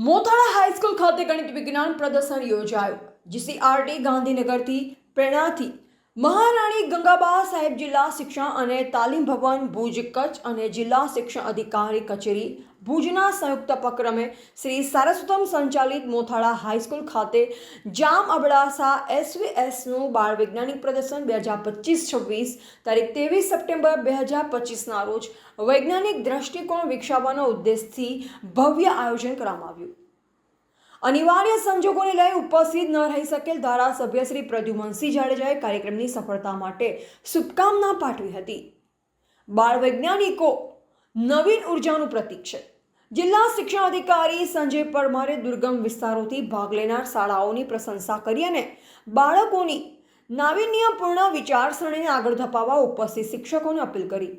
Mothala high school ખાતે ગણિત વિજ્ઞાન પ્રદર્શન યોજાયું જીસીઆરટી ગાંધીનગરથી પ્રેરણાથી મહારાણી ગંગાબા સાહેબ જિલ્લા શિક્ષણ અને તાલીમ ભવન ભુજ કચ્છ અને જિલ્લા શિક્ષણ અધિકારી કચેરી ભુજના સંયુક્ત ઉપક્રમે શ્રી સારસ્વતમ સંચાલિત મોથાળા હાઈસ્કૂલ ખાતે જામ અબડાસા એસવીએસનું બાળ વૈજ્ઞાનિક પ્રદર્શન બે હજાર પચીસ છવ્વીસ તારીખ ત્રેવીસ સપ્ટેમ્બર બે હજાર પચીસના રોજ વૈજ્ઞાનિક દ્રષ્ટિકોણ વિકસાવવાના ઉદ્દેશથી ભવ્ય આયોજન કરવામાં આવ્યું. અનિવાર્ય સંજોગોને લઈ ઉપસ્થિત ન રહી શકેલ ધારાસભ્ય શ્રી પ્રદ્યુમનસિંહ જાડેજાએ કાર્યક્રમની સફળતા માટે શુભકામના પાઠવી હતી. બાળ વૈજ્ઞાનિકો નવીન ઉર્જાનું પ્રતીક છે. જિલ્લા શિક્ષણ અધિકારી સંજય પરમારે દુર્ગમ વિસ્તારોથી ભાગ લેનાર શાળાઓની પ્રશંસા કરી અને બાળકોની નાવીન્યપૂર્ણ વિચારસરણીને આગળ ધપાવવા ઉપસ્થિત શિક્ષકોને અપીલ કરી.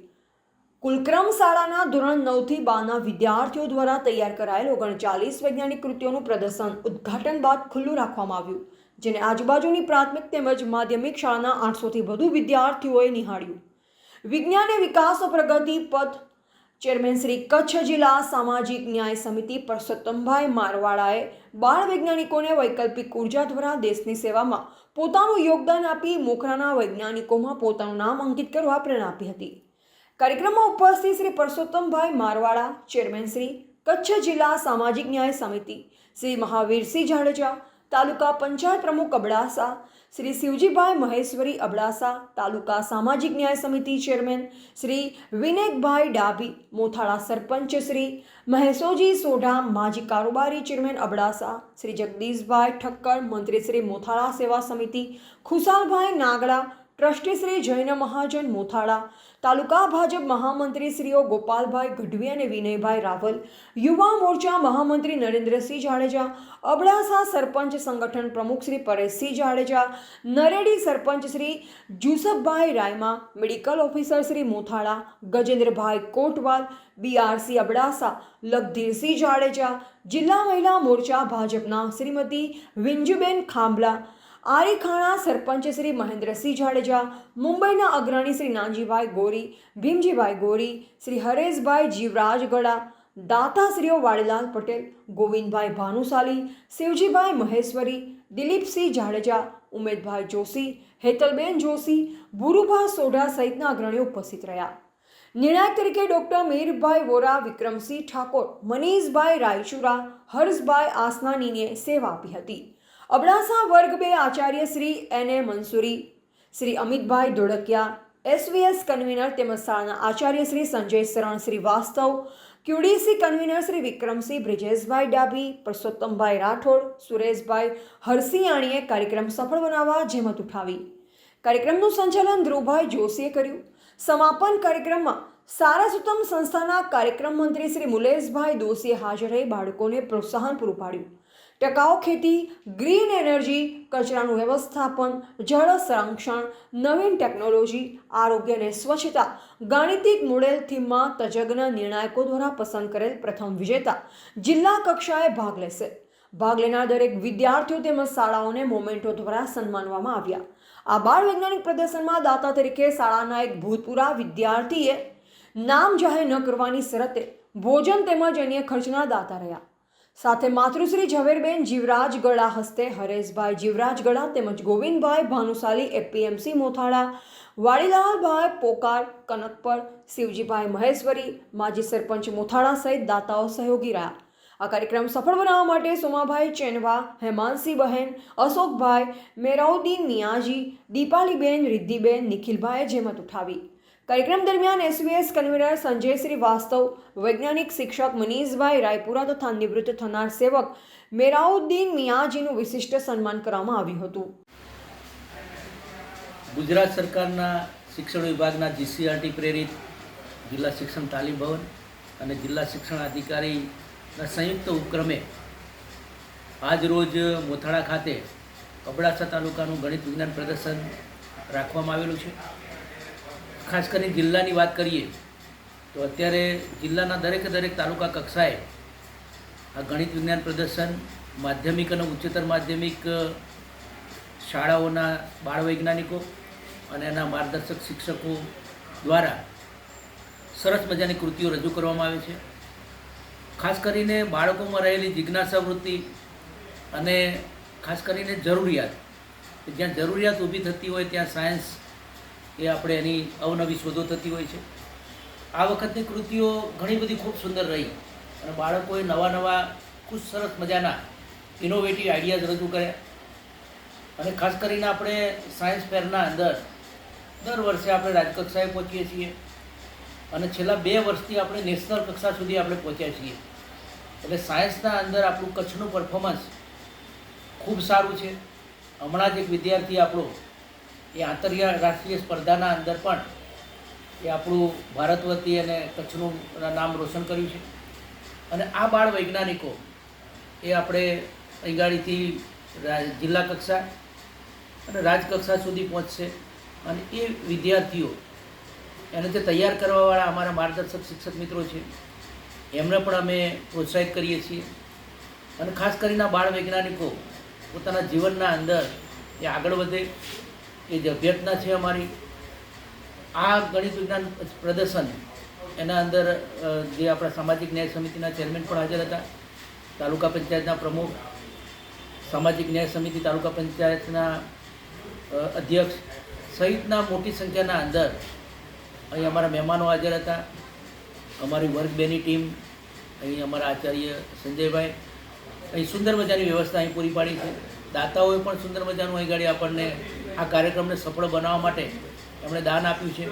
કુલક્રમ શાળાના ધોરણ નવથી બારના વિદ્યાર્થીઓ દ્વારા તૈયાર કરાયેલ ઓગણચાલીસ વૈજ્ઞાનિક કૃતિઓનું પ્રદર્શન ઉદ્ઘાટન બાદ ખુલ્લું રાખવામાં આવ્યું, જેને આજુબાજુની પ્રાથમિક તેમજ માધ્યમિક શાળાના આઠસોથી વધુ વિદ્યાર્થીઓએ નિહાળ્યું. વિજ્ઞાન એ વિકાસ પ્રગતિ પથ ચેરમેન શ્રી કચ્છ જિલ્લા સામાજિક ન્યાય સમિતિ પરસોત્તમભાઈ મારવાડાએ બાળ વૈજ્ઞાનિકોને વૈકલ્પિક ઊર્જા દ્વારા દેશની સેવામાં પોતાનું યોગદાન આપી મોખરાના વૈજ્ઞાનિકોમાં પોતાનું નામ અંકિત કરવા પ્રેરણા આપી હતી. કાર્યક્રમમાં ઉપસ્થિત શ્રી પરસોત્તમભાઈ મારવાડા, ચેરમેન શ્રી કચ્છ જિલ્લા સામાજિક ન્યાય સમિતિ, શ્રી મહાવીરસિંહ જાડેજા, તાલુકા પંચાયત પ્રમુખ અબડાસા શ્રી શિવજીભાઈ મહેશ્વરી અબડાસા તાલુકા સામાજિક ન્યાય સમિતિ ચેરમેન, શ્રી વિનેકભાઈ ડાભી, મોથાળા સરપંચ શ્રી, મહેશોજી સોઢા, માજી કારોબારી ચેરમેન અબડાસા, શ્રી જગદીશભાઈ ઠક્કર, મંત્રી શ્રી મોથાળા સેવા સમિતિ, ખુશાલભાઈ નાગડા ટ્રસ્ટી શ્રી જૈન મહાજન મોથાળા, તાલુકા ભાજપ મહામંત્રી શ્રીઓ ગોપાલભાઈ ગઢવી અને વિનયભાઈ રાવલ, યુવા મોરચા મહામંત્રી નરેન્દ્રસિંહ જાડેજા, અબડાસા સરપંચ સંગઠન પ્રમુખ Shri Pareshsinh Jadeja, Naredi sarpanch Shri Jusafbhai Rayma, medical officer Shri Mothala, Gajendrabhai Kotwal, BRC Abdasa Lagdhirsinh Jadeja, જિલ્લા મહિલા મોરચા ભાજપના શ્રીમતી વિંજુબેન ખાંભલા આરીખાણા સરપંચ શ્રી મહેન્દ્રસિંહ જાડેજા, મુંબઈના અગ્રણી શ્રી નાનજીભાઈ ગોરી, ભીમજીભાઈ ગોરી, શ્રી હરેશભાઈ જીવરાજ ગડા, દાતાશ્રીઓ વાડીલાલ પટેલ, ગોવિંદભાઈ ભાનુશાલી, શિવજીભાઈ મહેશ્વરી, દિલીપસિંહ જાડેજા, ઉમેદભાઈ જોશી, હેતલબેન જોશી ભુરુભા સોઢા સહિતના અગ્રણીઓ ઉપસ્થિત રહ્યા. નિર્ણાયક તરીકે ડૉક્ટર મીરભાઈ વોરા, વિક્રમસિંહ ઠાકોર, મનીષભાઈ રાયચુરા, હર્ષભાઈ આસનાનીને સેવા આપી હતી. અબડાસા વર્ગ બે Acharya Shri N A Mansuri, Shri Amitbhai Dholakiya, SVS convener તેમજ શાળાના આચાર્ય શ્રી સંજય શરણ શ્રી વાસ્તવ, ક્યુડીસી કન્વીનર શ્રી વિક્રમસિંહ, બ્રિજેશભાઈ ડાભી, પરસોત્તમભાઈ રાઠોડ, સુરેશભાઈ હરસિયાણીએ કાર્યક્રમ સફળ બનાવવા જેમત ઉઠાવી. કાર્યક્રમનું સંચાલન ધ્રુવભાઈ જોશીએ કર્યું. સમાપન કાર્યક્રમમાં સારાસુતમ સંસ્થાના કાર્યક્રમ મંત્રી શ્રી મુલેશભાઈ દોશીએ હાજર રહી બાળકોને પ્રોત્સાહન પૂરું પાડ્યું. ટકાઉ ખેતી, ગ્રીન એનર્જી, કચરાનું વ્યવસ્થાપન, જળ સંરક્ષણ, નવીન ટેકનોલોજી, આરોગ્ય અને સ્વચ્છતા. ગાણિતિક મોડેલ થીમમાં તજજ્ઞ નિર્ણાયકો દ્વારા પસંદ કરેલ પ્રથમ વિજેતા જિલ્લા કક્ષાએ ભાગ લેશે. ભાગ લેનાર દરેક વિદ્યાર્થીઓ તેમજ શાળાઓને મોમેન્ટો દ્વારા સન્માનવામાં આવ્યા. આ બાળ વૈજ્ઞાનિક પ્રદર્શનમાં દાતા તરીકે શાળાના એક ભૂતપૂર્વ વિદ્યાર્થીએ નામ જાહેર ન કરવાની શરતે ભોજન તેમજ અન્ય ખર્ચના દાતા રહ્યા. સાથે માતૃશ્રી ઝવેરબેન જીવરાજ ગળા હસ્તે, હરેશભાઈ જીવરાજ ગળા તેમજ ગોવિંદભાઈ ભાનુશાલી એપીએમસી મોથાળા, વાડીલાલભાઈ પોકાર, કનકપર, શિવજીભાઈ મહેશ્વરી, માજી સરપંચ મોથાળા સહિત દાતાઓ સહયોગી રહ્યા. આ કાર્યક્રમ સફળ બનાવવા માટે સોમાભાઈ ચેનવા હેમાંસી બહેન, અશોકભાઈ મેરાઉદ્દીન નિયાજી દીપાલીબેન રિદ્ધિબેન, નિખિલભાઈએ જેમત ઉઠાવી. કાર્યક્રમ દરમિયાન એસવીએસ કન્વીનર સંજય શ્રીવાસ્તવ વૈજ્ઞાનિક શિક્ષક મનીષભાઈ રાયપુરા તથા નિવૃત્ત થનાર સેવક મેરાઉદ્દીન મિયાજીનું વિશિષ્ટ સન્માન કરવામાં આવ્યું હતું. ગુજરાત સરકારના શિક્ષણ વિભાગના જીસીઆરટી પ્રેરિત જિલ્લા શિક્ષણ તાલીમ ભવન અને જિલ્લા શિક્ષણ અધિકારીના સંયુક્ત ઉપક્રમે આજ રોજ મોથાળા ખાતે અબડાસા તાલુકાનું ગણિત વિજ્ઞાન પ્રદર્શન રાખવામાં આવેલું છે. ખાસ કરીને જિલ્લાની વાત કરીએ, તો અત્યારે જિલ્લાના દરેકે દરેક તાલુકા કક્ષાએ આ ગણિત વિજ્ઞાન પ્રદર્શન, માધ્યમિક અને ઉચ્ચતર માધ્યમિક શાળાઓના બાળ વૈજ્ઞાનિકો અને એના માર્ગદર્શક શિક્ષકો દ્વારા સરસ મજાની કૃતિઓ રજૂ કરવામાં આવે છે. ખાસ કરીને બાળકોમાં રહેલી જિજ્ઞાસા વૃત્તિ અને ખાસ કરીને જરૂરિયાત જ્યાં જરૂરિયાત ઊભી થતી હોય ત્યાં સાયન્સ એ આપણે એની અવનવી શોધો થતી હોય છે. આ વખતની કૃતિઓ ઘણી બધી ખૂબ સુંદર રહી અને બાળકોએ નવા નવા ખૂબ સરસ મજાના ઇનોવેટિવ આઈડિયાઝ રજૂ કર્યા. અને ખાસ કરીને આપણે સાયન્સ ફેરના અંદર દર વર્ષે આપણે રાજકક્ષાએ પહોંચીએ છીએ અને છેલ્લા બે વર્ષથી આપણે નેશનલ કક્ષા સુધી આપણે પહોંચ્યા છીએ. એટલે સાયન્સના અંદર આપણું કચ્છનું પરફોર્મન્સ ખૂબ સારું છે. હમણાં જ એક વિદ્યાર્થી આપણો એ આંતરરાષ્ટ્રીય સ્પર્ધાના અંદર પણ એ આપણું ભારત વતી અને કચ્છનું નામ રોશન કર્યું છે. અને આ બાળ વૈજ્ઞાનિકો એ આપણે અહીંગાડીથી જિલ્લા કક્ષા અને રાજકક્ષા સુધી પહોંચશે અને એ વિદ્યાર્થીઓ એને જે તૈયાર કરવાવાળા અમારા માર્ગદર્શક શિક્ષક મિત્રો છે, એમને પણ અમે પ્રોત્સાહિત કરીએ છીએ. અને ખાસ કરીને બાળ વૈજ્ઞાનિકો પોતાના જીવનના અંદર એ આગળ વધે એ જે અભ્યર્થના છે અમારી, આ ગણિત વિજ્ઞાન પ્રદર્શન, એના અંદર જે આપણા સામાજિક ન્યાય સમિતિના ચેરમેન પણ હાજર હતા, તાલુકા પંચાયતના પ્રમુખ, સામાજિક ન્યાય સમિતિ તાલુકા પંચાયતના અધ્યક્ષ સહિતના મોટી સંખ્યાના અંદર અહીં અમારા મહેમાનો હાજર હતા. અમારી વર્ગ બેની ટીમ, અહીં અમારા આચાર્ય સંજયભાઈ, અહીં સુંદર મજાની વ્યવસ્થા અહીં પૂરી પાડી છે. દાતાઓએ પણ સુંદર મજાનું અહીં ગાડી આપણને આ કાર્યક્રમને સફળ બનાવવા માટે એમણે દાન આપ્યું છે.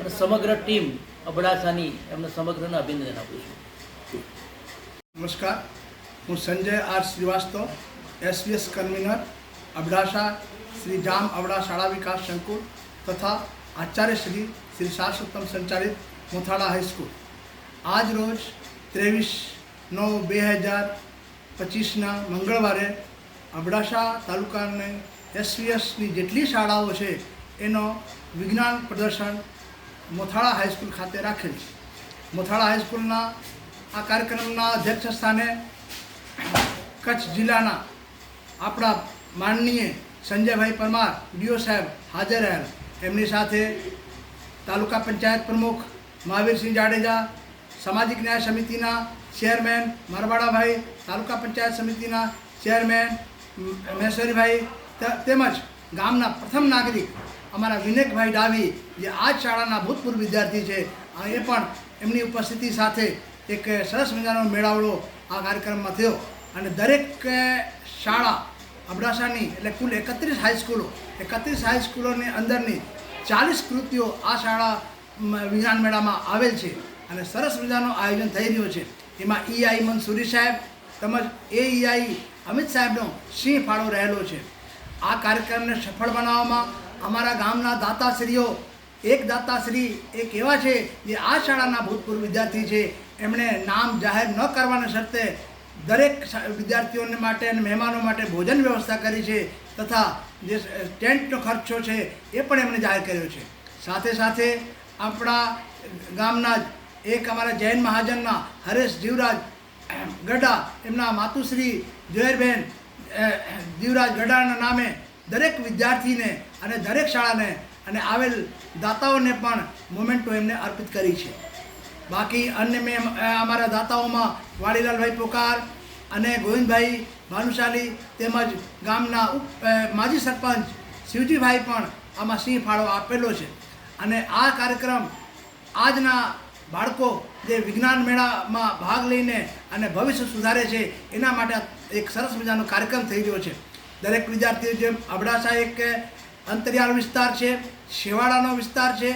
અને સમગ્ર ટીમ અબડાસાની એમને સમગ્રને અભિનંદન આપું છું. નમસ્કાર. હું Sanjay R Shrivastav, SVS convener, Abdasa Shri Jam Abda શાળા વિકાસ સંકુલ તથા આચાર્ય શ્રી શ્રી શાશ્વતમ સંચાલિત મોથાળા હાઈસ્કૂલ. આજ રોજ ત્રેવીસ નવ બે હજાર પચીસના મંગળવારે અબડાસા તાલુકાની એસવીએસની જેટલી શાળાઓ છે, એનો વિજ્ઞાન પ્રદર્શન મોથાળા હાઈસ્કૂલ ખાતે રાખેલ છે. મોથાળા હાઈસ્કૂલના આ કાર્યક્રમના અધ્યક્ષ સ્થાને કચ્છ જિલ્લાના આપણા માનનીય સંજયભાઈ પરમાર, ડીઓ સાહેબ હાજર રહ્યા એમની સાથે તાલુકા પંચાયત પ્રમુખ મહાવીરસિંહ જાડેજા, સામાજિક ન્યાય સમિતિના ચેરમેન મારવાડાભાઈ તાલુકા પંચાયત સમિતિના ચેરમેન મહેશ્વરીભાઈ તેમજ ગામના પ્રથમ નાગરિક અમારા વિનેકભાઈ ડાવી, જે આ શાળાના ભૂતપૂર્વ વિદ્યાર્થી છે એ પણ એમની ઉપસ્થિતિ સાથે એક સરસ મજાનો મેળાવડો આ કાર્યક્રમમાં થયો. અને દરેક શાળા અબડાસાની, એટલે કુલ એકત્રીસ હાઈસ્કૂલો એકત્રીસ હાઈસ્કૂલોની અંદરની ચાલીસ કૃતિઓ આ શાળા વિજ્ઞાન મેળામાં આવેલ છે અને સરસ મજાનું આયોજન થઈ રહ્યું છે. એમાં ઈઆઈ મનસુરી સાહેબ, તેમજ એઈઆઈ અમિત સાહેબનો સિંહ ફાળો રહેલો છે. આ કાર્યક્રમને સફળ બનાવવામાં અમારા ગામના દાતાશ્રીઓ, એક દાતાશ્રી એક એવા છે જે આ શાળાના ભૂતપૂર્વ વિદ્યાર્થી છે. એમણે નામ જાહેર ન કરવાના શરતે દરેક વિદ્યાર્થીઓને માટે અને મહેમાનો માટે ભોજન વ્યવસ્થા કરી છે તથા જે ટેન્ટનો ખર્ચો છે એ પણ એમણે જાહેર કર્યો છે. સાથે સાથે આપણા ગામના એક અમારા જૈન મહાજનના હરેશ જીવરાજ ગઢા એમના માતુશ્રી જોયરબેન અ, જીવરાજ ગઢાના નામે દરેક વિદ્યાર્થીને અને દરેક શાળાને અને આવેલ દાતાઓને પણ મોમેન્ટો એમને અર્પિત કરી છે. બાકી અન્ય મેં અમારા દાતાઓમાં વાડીલાલભાઈ પોકાર અને ગોવિંદભાઈ ભાનુશાલી તેમજ ગામના માજી સરપંચ શિવજીભાઈ પણ આમાં સિંહ ફાળો આપેલો છે. અને આ કાર્યક્રમ આજના બાળકો જે વિજ્ઞાન મેળામાં ભાગ લઈને અને ભવિષ્ય સુધારે છે એના માટે એક સરસ મજાનો કાર્યક્રમ થઈ રહ્યો છે. દરેક વિદ્યાર્થીઓ જેમ અબડાસા એક અંતરિયાળ વિસ્તાર છે, શેવાળાનો વિસ્તાર છે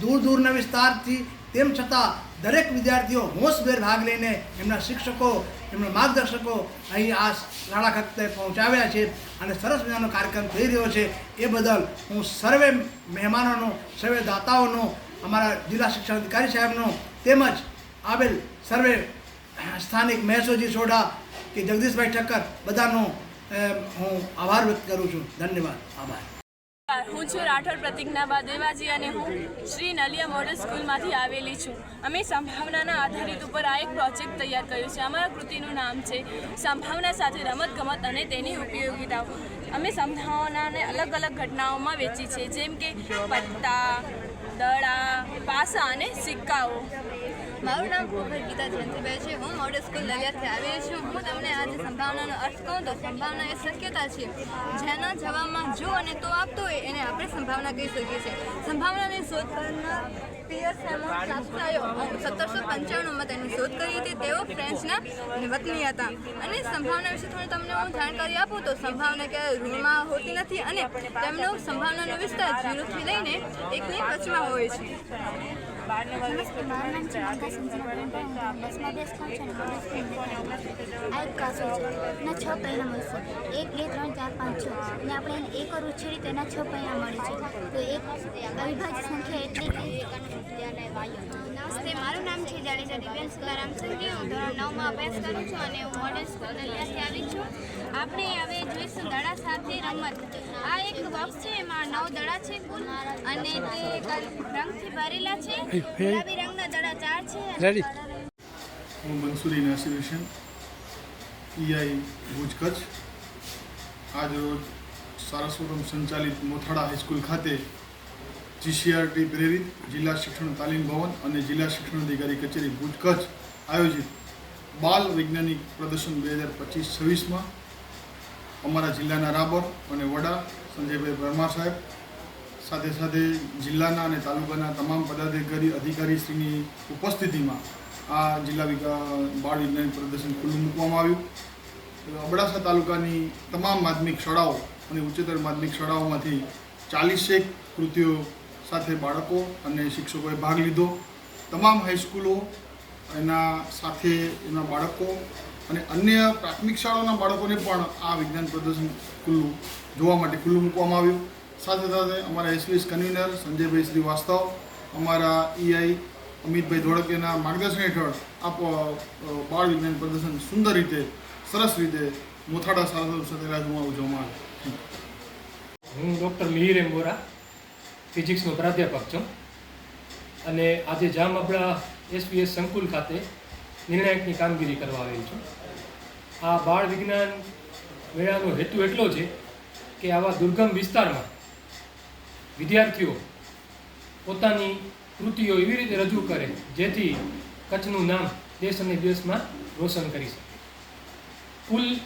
દૂર દૂરના વિસ્તારથી તેમ છતાં દરેક વિદ્યાર્થીઓ હોંશભેર ભાગ લઈને એમના શિક્ષકો, એમના માર્ગદર્શકો અહીં આ શાળા ખાતે પહોંચાવ્યા છે અને સરસ મજાનો કાર્યક્રમ થઈ રહ્યો છે. એ બદલ હું સર્વે મહેમાનોનો, સર્વે દાતાઓનો, અમારા જિલ્લા શિક્ષણ અધિકારી સાહેબનો તેમજ આવેલ સર્વે સ્થાનિક મહેસોજી સોઢા કે જગદીશભાઈ ઠક્કર બધાનો હું આભાર વ્યક્ત કરું છું. ધન્યવાદ. આભાર. હું છું રાઠોડ પ્રતિજ્ઞા દેવાજી અને હું શ્રી નલિયા મોડલ સ્કૂલમાંથી આવેલી છું. અમે સંભાવનાના આધારિત ઉપર આ એક પ્રોજેક્ટ તૈયાર કર્યો છે. અમારા કૃતિનું નામ છે સંભાવના સાથે રમતગમત અને તેની ઉપયોગિતાઓ. અમે સંભાવનાને અલગ અલગ ઘટનાઓમાં વેચી છે, જેમ કે પત્તા, દડા, પાસા અને સિક્કાઓ. મારું નામ કુંવર ગીતા જયંતિભાઈ છે. હું મોડલ સ્કૂલ નલિયાથી આવી છું. હું તમને આજે સંભાવનાનો અર્થ કહું તો સંભાવના એ શક્યતા છે. જેના જવાબમાં જો અને તો આપતો હોય એને આપણે સંભાવના કહી શકીએ છીએ. સંભાવનાની શોધ કરનાર શાસ્ત્રાયો સત્તરસો પંચાણુંમાં તેની શોધ કરી હતી. તેઓ ફ્રેન્ચના વતની હતા. અને સંભાવના વિશે થોડી તમને હું જાણકારી આપું તો સંભાવના ક્યારે ઋણમાં હોતી નથી અને તેમનો સંભાવનાનો વિસ્તાર ઝીરોથી લઈને એકની વચમાં હોય છે. નમસ્તે મારું નામ છે. મોડલ સ્કૂલ આ એક બે ત્રણ ચાર પાંચ છ. ને આપણે એને એક વાર ઉછેરી તો એના છ પરિણામ મળે છે. તો એક અવિભાજ્ય સંખ્યા એટલી નમસ્તે મારું નામ છે જાડેજા દિવ્યાન સુલારામ સંઘી હું ધોરણ નવમાં અભ્યાસ કરું છું અને હું મોડર્ન સ્કૂલ દલિયાથી આવી છું. આપણે હવે જોઈશું દડા સાથે રમત. આ એક બોક્સ છે. એમાં નવ દડા છે કુલ. અને તે રંગથી ભરેલા છે. કલર હું. મંસૂરી નસીવેશન ઈઆઈ ભુજ કચ્છ. આજરોજ સારસ્વતમ સંચાલિત મોથાડા હાઈસ્કૂલ ખાતે જીસીઆરટી પ્રેરિત જિલ્લા શિક્ષણ તાલીમ ભવન અને જિલ્લા શિક્ષણ અધિકારી કચેરી ભુજ કચ્છ આયોજિત બાલ વૈજ્ઞાનિક પ્રદર્શન બે હજાર પચીસ છવ્વીસમાં અમારા જિલ્લાના રાબર અને વડા સંજયભાઈ પરમાર સાહેબ સાથે સાથે જિલ્લાના અને તાલુકાના તમામ પદાધિકારી અધિકારીશ્રીની ઉપસ્થિતિમાં આ જિલ્લા વિકાસ બાળ વિજ્ઞાન પ્રદર્શન ખુલ્લું મૂકવામાં આવ્યું. અબડાસા તાલુકાની તમામ માધ્યમિક શાળાઓ અને ઉચ્ચતર માધ્યમિક શાળાઓમાંથી ચાલીસેક કૃતિઓ સાથે બાળકો અને શિક્ષકોએ ભાગ લીધો. તમામ હાઈસ્કૂલો એના સાથે એના બાળકો અને અન્ય પ્રાથમિક શાળાઓના બાળકોને પણ આ વિજ્ઞાન પ્રદર્શન ખુલ્લું, જોવા માટે ખુલ્લું મૂકવામાં આવ્યું. સાથે સાથે અમારા એસવીએસ કન્વીનર સંજયભાઈ શ્રીવાસ્તવ, અમારા ઈઆઈ અમિતભાઈ ધોળકેના માર્ગદર્શન હેઠળ આ બાળ વિજ્ઞાન પ્રદર્શન સુંદર રીતે, સરસ રીતે મોથાડા સાથે રાજમાં ઉજવવામાં આવે હું ડૉક્ટર મિહિર એમ બોરા ફિઝિક્સનો પ્રાધ્યાપક છું. અને આજે જામ આપણા એસપીએસ સંકુલ ખાતે નિર્ણાયકની કામગીરી કરવા આવેલ છું. આ બાળ વિજ્ઞાન મેળાનો હેતુ એટલો છે કે આવા દુર્ગમ વિસ્તારમાં વિદ્યાર્થીઓ પોતાની કૃતિઓ એવી રીતે રજૂ કરે જેથી કચ્છનું નામ દેશ અને દેશમાં રોશન કરી શકે. કુલ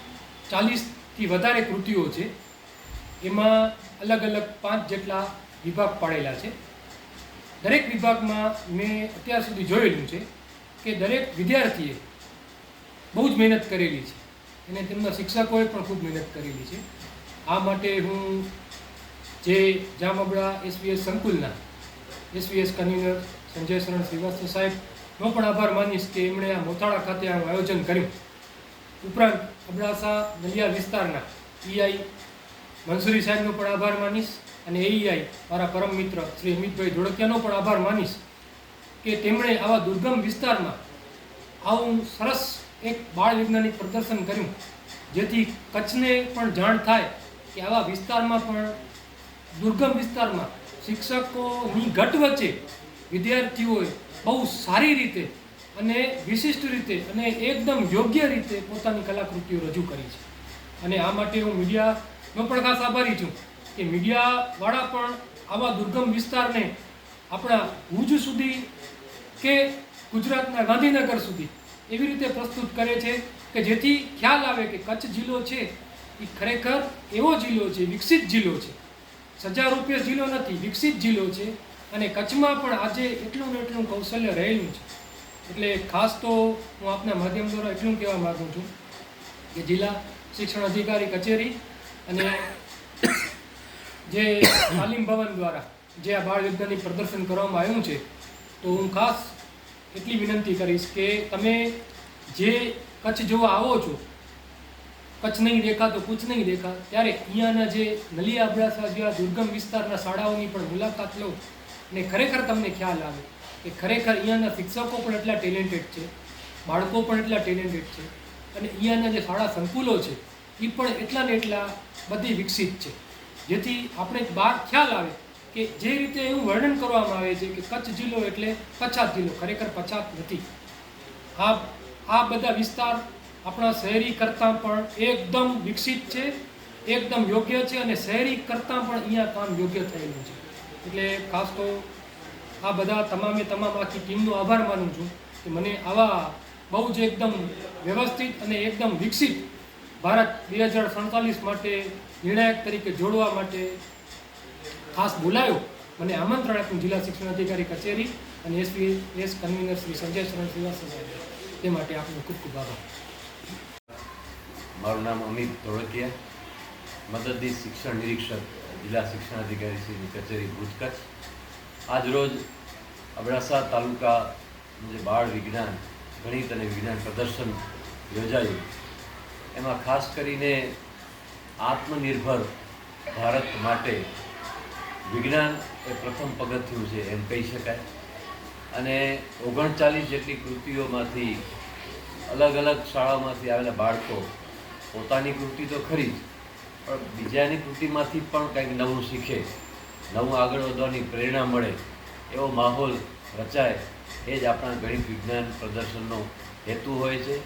ચાલીસથી વધારે કૃતિઓ છે. એમાં અલગ અલગ પાંચ જેટલા વિભાગ પાડેલા છે. દરેક વિભાગમાં મેં અત્યાર સુધી જોયેલું છે કે દરેક વિદ્યાર્થીએ બહુ જ મહેનત કરેલી છે. અને તેમના શિક્ષકોએ પણ ખૂબ મહેનત કરેલી છે. આ માટે હું જે જામબડા એસવીએસ સંકુલના એસવીએસ કન્વીનર સંજય શરણ શ્રીવાસ્તવ સાહેબનો પણ આભાર માનીશ કે એમણે આ મોથાળા ખાતે આનું આયોજન કર્યું. ઉપરાંત અબડાસા નલિયા વિસ્તારના ઈઆઈ મંસૂરી સાહેબનો પણ આભાર માનીશ અને એઈઆઈ મારા પરમ મિત્ર શ્રી અમિતભાઈ ધોળકિયાનો પણ આભાર માનીશ કે તેમણે આવા દુર્ગમ વિસ્તારમાં આવું સરસ એક બાળ વૈજ્ઞાનિક પ્રદર્શન કર્યું, જેથી કચ્છને પણ જાણ થાય કે આવા વિસ્તારમાં પણ દુર્ગમ વિસ્તારમાં શિક્ષકોની ઘટ વચ્ચે વિદ્યાર્થીઓએ બહુ સારી રીતે અને વિશિષ્ટ રીતે અને એકદમ યોગ્ય રીતે પોતાની કલાકૃતિઓ રજૂ કરી છે. અને આ માટે હું મીડિયાનો પણ ખાસ આભારી છું કે મીડિયાવાળા પણ આવા દુર્ગમ વિસ્તારને આપણા ભુજ સુધી કે ગુજરાતના ગાંધીનગર સુધી એવી રીતે પ્રસ્તુત કરે છે કે જેથી ખ્યાલ આવે કે કચ્છ જિલ્લો છે એ ખરેખર એવો જિલ્લો છે, વિકસિત જિલ્લો છે. સજા રૂપિયા જિલ્લો નથી, વિકસિત જિલ્લો છે અને કચ્છમાં પણ આજે એટલું ને એટલું કૌશલ્ય રહેલું છે. એટલે ખાસ તો હું આપના માધ્યમ દ્વારા એટલું કહેવા માગું છું કે જિલ્લા શિક્ષણ અધિકારી કચેરી અને જે તાલીમ ભવન દ્વારા જે આ બાળ વૈજ્ઞાનિક પ્રદર્શન કરવામાં આવ્યું છે, તો હું ખાસ એટલી વિનંતી કરીશ કે તમે જે કચ્છ જોવા આવો છો કચ્છ નહીં દેખા તો કુછ નહીં દેખા. ત્યારે અહીંયાના જે નલિયા અબડાસા જેવા દુર્ગમ વિસ્તારના શાળાઓની પણ મુલાકાત લો ને ખરેખર તમને ખ્યાલ આવે કે ખરેખર અહીંયાના શિક્ષકો પણ એટલા ટેલેન્ટેડ છે, બાળકો પણ એટલા ટેલેન્ટેડ છે અને અહીંયાના જે શાળા સંકુલો છે એ પણ એટલા ને એટલા બધી વિકસિત છે. જેથી આપણે બહાર ખ્યાલ આવે કે જે રીતે એવું વર્ણન કરવામાં આવે છે કે કચ્છ જિલ્લો એટલે પછાત જિલ્લો, ખરેખર પછાત નથી. આ આ બધા વિસ્તાર આપણા શહેરી કરતાં પણ એકદમ વિકસિત છે, એકદમ યોગ્ય છે અને શહેરી કરતાં પણ અહીંયા કામ યોગ્ય થયેલું છે. એટલે ખાસ તો આ બધા તમામે તમામ આખી ટીમનો આભાર માનું છું કે મને આવા બહુ જ એકદમ વ્યવસ્થિત અને એકદમ વિકસિત ભારત બે હજાર સડતાલીસ માટે નિર્ણાયક તરીકે જોડવા માટે ખાસ બોલાયો. મને આમંત્રણ આપ્યું જિલ્લા શિક્ષણ અધિકારી કચેરી અને SP, S convener Shri Sanjay Sharan Shrivastav તે માટે આપનો ખૂબ ખૂબ આભાર. મારું નામ અમિત ધોળકિયા, મદદનીશ શિક્ષણ નિરીક્ષક, જિલ્લા શિક્ષણ અધિકારી શ્રીની કચેરી ભુજ કચ્છ આજરોજ અબડાસા તાલુકા જે બાળ વિજ્ઞાન, ગણિત અને વિજ્ઞાન પ્રદર્શન યોજાયું. એમાં ખાસ કરીને આત્મનિર્ભર ભારત માટે વિજ્ઞાન એ પ્રથમ પગથિયું છે એમ કહી શકાય. અને ઓગણચાલીસ જેટલી કૃતિઓમાંથી અલગ અલગ શાળામાંથી આવેલા બાળકો પોતાની કૃતિ તો ખરી જ, પણ બીજાની કૃતિમાંથી પણ કંઈક નવું શીખે, નવું આગળ વધવાની પ્રેરણા મળે, એવો માહોલ રચાય, એ જ આપણા ગણિત વિજ્ઞાન પ્રદર્શનનો હેતુ હોય છે.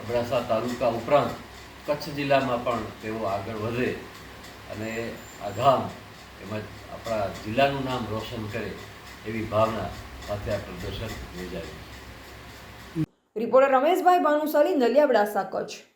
અબડાસા તાલુકા ઉપરાંત કચ્છ જિલ્લામાં પણ તેઓ આગળ વધે અને આ ગામ તેમજ આપણા જિલ્લાનું નામ રોશન કરે એવી ભાવના સાથે આ પ્રદર્શન યોજાયું રિપોર્ટર રમેશભાઈ ભાનુશાલી નલિયા અબડાસા, કચ્છ.